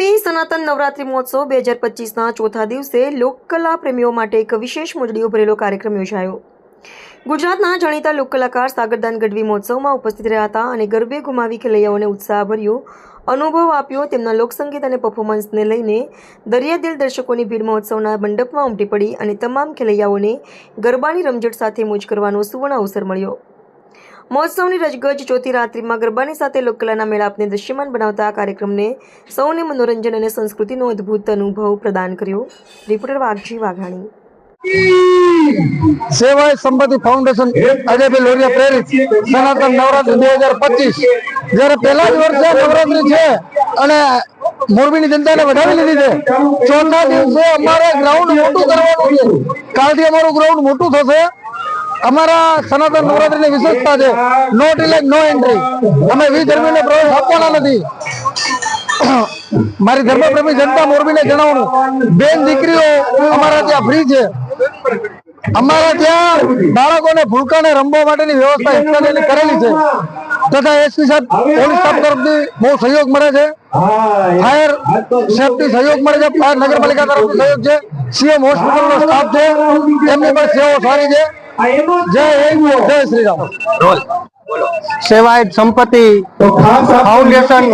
મોરબી સનાતન નવરાત્રિ મહોત્સવ બે હજાર પચીસના ચોથા દિવસે લોકકલા પ્રેમીઓ માટે એક વિશેષ મોજડીઓ ભરેલો કાર્યક્રમ યોજાયો. ગુજરાતના જાણીતા લોકકલાકાર સાગરદાન ગઢવી મહોત્સવમાં ઉપસ્થિત રહ્યા હતા અને ગરબે ગુમાવી ખેલૈયાઓને ઉત્સાહભર્યો અનુભવ આપ્યો તેમના લોકસંગીત અને પરફોર્મન્સને લઈને. દરિયાદિલ દર્શકોની ભીડ મહોત્સવના મંડપમાં ઉમટી પડી અને તમામ ખેલૈયાઓને ગરબાની રમઝટ સાથે મોજ કરવાનો સુવર્ણ અવસર મળ્યો. મહોત્સવની રજગજ ચોથી રાત્રિમાં ગરબાની સાથે લોકકલાના મેળાપને દ્રશ્યમાન બનાવતા આ કાર્યક્રમને સૌને મનોરંજન અને સંસ્કૃતિનો અદ્ભુત અનુભવ પ્રદાન કર્યો. રિપોર્ટર વાઘજી વાઘાણી. સેવાય સંપત્તિ ફાઉન્ડેશન અજયભાઈ લોરિયા પ્રેરિત સનાતન નવરાત્રી બે હજાર પચીસ. જયારે પહેલા જ વર્ષે નવરાત્રી છે અને મોરબીની જનતાને વધાવી લીધી છે. ચોથા દિવસે અમારે ગ્રાઉન્ડ મોટું કરવાનું છે. કાલથી અમારું ગ્રાઉન્ડ મોટું થશે. અમારા સનાતન નવરાત્રીની વિશેષતા છે. નો ડિલે નો એન્ટ્રી અમે વી ધર્મીને પ્રવેશ આપવાના નથી. મારી ધર્મપ્રેમી જનતા મોરબીને જણાવવાનું બેન દીકરીઓ, અમારા ત્યાં ફ્રી છે. અમારા ત્યાં બાળકોને ભૂલકાને રમવા માટેની વ્યવસ્થા હિસ્સાની કરેલી છે. તથા એસપી સાહેબ, પોલીસ સ્ટાફ તરફથી બહુ સહયોગ મળે છે. ફાયર સેફટી સહયોગ મળે છે. ફાયર નગરપાલિકા તરફથી સહયોગ છે. સીએમ હોસ્પિટલ નો સ્ટાફ છે. એમની પણ સેવાઓ સારી છે. જય જય શ્રી રામ. સેવાયત સંપત્તિ ફાઉન્ડેશન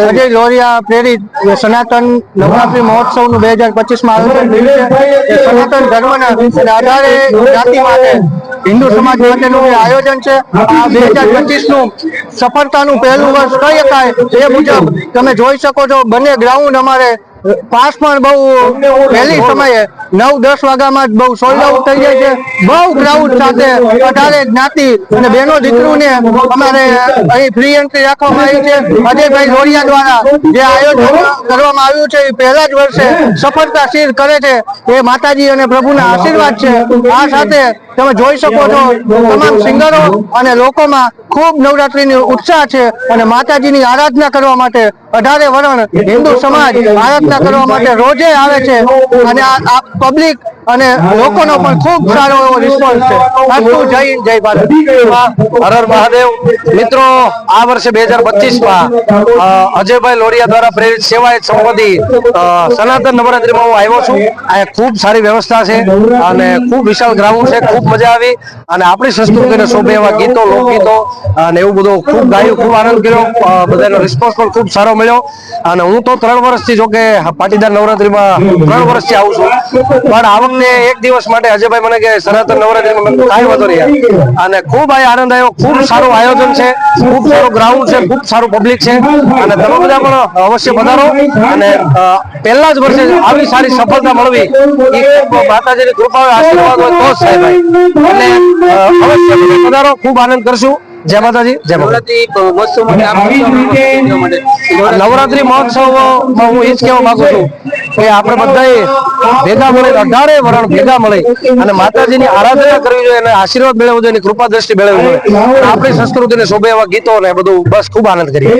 અજય લોરિયા પ્રેરિત સનાતન નવરાત્રી મહોત્સવનું બે હજાર પચીસમાં આયોજન થયું છે. એ સનાતન ધર્મના આધારે જ્ઞાતિ માટે હિન્દુ સમાજ માટેનું આયોજન છે. આ બે હજાર પચીસનું સફળતાનું પહેલું વર્ષ કહી શકાય એ મુજબ તમે જોઈ શકો છો. બંને ગ્રાઉન્ડ અમારે પાસ પણ બહુ વહેલી સમયે નવ દસ વાગ્યામાં જ બહુ સોલ્ડ આઉટ થઈ જાય છે. બહુ ક્રાઉડ સાથે અઢારે જ્ઞાતિ અને બહેનો દીકરીઓને અમારે અહીં ફ્રી એન્ટ્રી રાખવામાં આવી છે. અજયભાઈ લોરિયા દ્વારા જે આયોજન કરવામાં આવ્યું છે એ પહેલા જ વર્ષે સફળતાશીલ કરે છે. એ માતાજી અને પ્રભુના આશીર્વાદ છે. આ સાથે તમે જોઈ શકો છો તમામ સિંગરો અને લોકોમાં ખૂબ નવરાત્રીની ઉત્સાહ છે અને માતાજીની આરાધના કરવા માટે અઢારે વરણ હિન્દુ સમાજ આરાધના કરવા માટે રોજે આવે છે. અને આ પબ્લિક અને લોકોનો પણ ખૂબ સારો એવો રિસ્પોન્સ છે. જય હિન્દ, જય ભારત. હર હર મહાદેવ. મિત્રો આ વર્ષે બે હજાર પચીસમાં અજયભાઈ લોરિયા દ્વારા પ્રેરિત સેવાય સંબંધી સનાતન નવરાત્રીમાં હું આવ્યો છું. આ ખૂબ સારી વ્યવસ્થા છે અને ખૂબ વિશાળ ગ્રાઉન્ડ છે ખૂબ મજા આવી. અને આપણી સંસ્કૃતિને શોભે એવા ગીતો લોકગીતો અને એવું બધું ખૂબ ગાયું ખૂબ આનંદ કર્યો. બધાનો રિસ્પોન્સ પણ ખૂબ સારો મળ્યો. અને હું તો ત્રણ વર્ષથી જો કે પાટીદાર નવરાત્રીમાં ત્રણ વર્ષથી આવું છું. પણ આ વખતે એક દિવસ માટે અજયભાઈ મને કે સનાતન નવરાત્રી કાંઈ વાંધો નહીં અને ખૂબ આ આનંદ આવ્યો ખૂબ સારું આયોજન છે ખૂબ સારું ગ્રાઉન્ડ છે ખૂબ સારું પબ્લિક છે. અને તમે બધા પણ અવશ્ય પધારો. અને પહેલા જ વર્ષે આવી સારી સફળતા મળવી એ માતાજીની કૃપા આશીર્વાદ હોય તો સાહેબ એટલે અવશ્ય પધારો. ખૂબ આનંદ કરશું. જય માતાજી જય માતાજી. નવરાત્રી મહોત્સવ હું એ જ કહેવા માંગુ છું. કે આપણે બધાએ ભેગા મળી અઢારે વરણ ભેગા મળી અને માતાજીની આરાધના કરવી જોઈએ અને આશીર્વાદ મેળવવો જોઈએ કૃપા દ્રષ્ટિ મેળવવી જોઈએ. આપણી સંસ્કૃતિને શોભે એવા ગીતો ને બધું બસ ખૂબ આનંદ કરીએ.